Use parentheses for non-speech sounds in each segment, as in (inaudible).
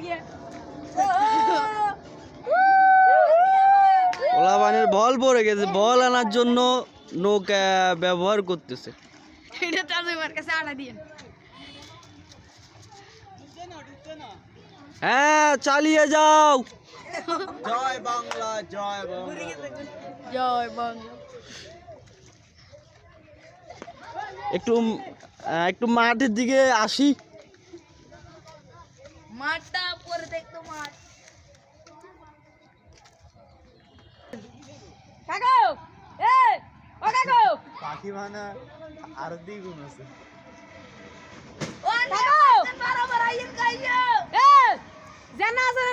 (laughs) ওলাবানের বল পড়ে গেছে। বল আনার জন্য নৌকা ব্যবহার করতেছে। এটা তাদের কাছে আড়া দিয়ে। হ্যাঁ চালিয়ে যাও। জয় বাংলা জয় বাংলা। জয় বাংলা। একটু একটু মাঠের দিকে আসি। মাঠটা দেখতো মাঠ কাকু এ ও কাকু। পাখি মানা আর দ্বিগুণ আছে। ও কাকু। বরাবর আইন গাইও এ জানা আছে না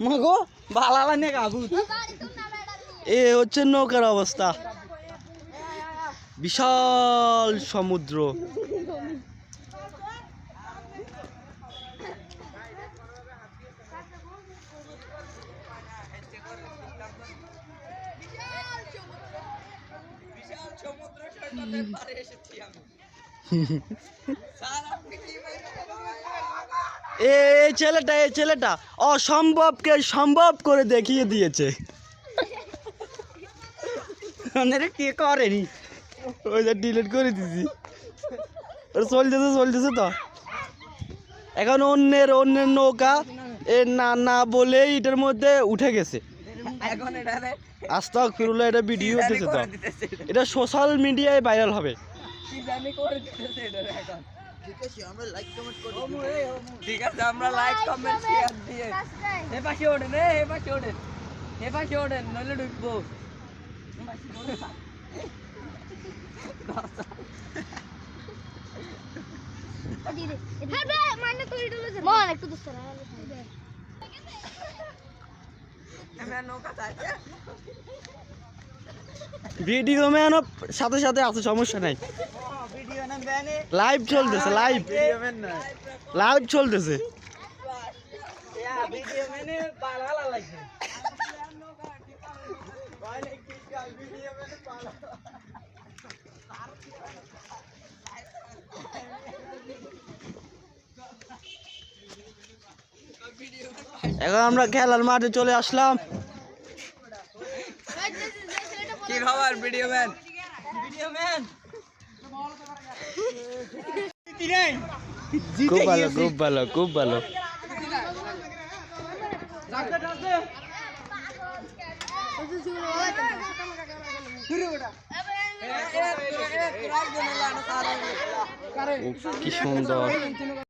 মাগো বালালা নে কাকু এ হচ্ছে নৌকার অবস্থা। বিশাল সমুদ্র। এ (laughs) এই ছেলেটা এই ছেলেটা অসম্ভবকে সম্ভব করে দেখিয়ে দিয়েছে। কে করেনি? ওই যে ডিলিট করে দিছি। চলতেছে চলতেছে তো। এখন অন্যের অন্যের নৌকা এ না না বলেই এটার মধ্যে উঠে গেছে। আস্তা ফিরুল্লাহ এটা ভিডিও উঠেছে তো। এটা। সোশ্যাল মিডিয়ায় ভাইরাল হবে। ঠিক আছে আমরা লাইক কমেন্ট করি ঠিক আছে? আমরা লাইক কমেন্ট শেয়ার দিয়ে। এ পাশে ওঠেন এ পাশে ওঠেন। এ পাশে ওঠেন নইলে ঢুকবো। মন একটু দুষ্ট ভিডিও ম্যানও সাথে সাথে আছে সমস্যা নাই। লাইভ চলতেছে লাইভ ভিডিও ম্যান না লাইভ চলতেছে ভিডিও ম্যানে পালা লাগছে এখন আমরা খেলার মাঠে চলে আসলাম। কি খবর ভিডিও ম্যান ভিডিও ম্যান খুব ভালো খুব ভালো খুব ভালো উফ, কি সুন্দর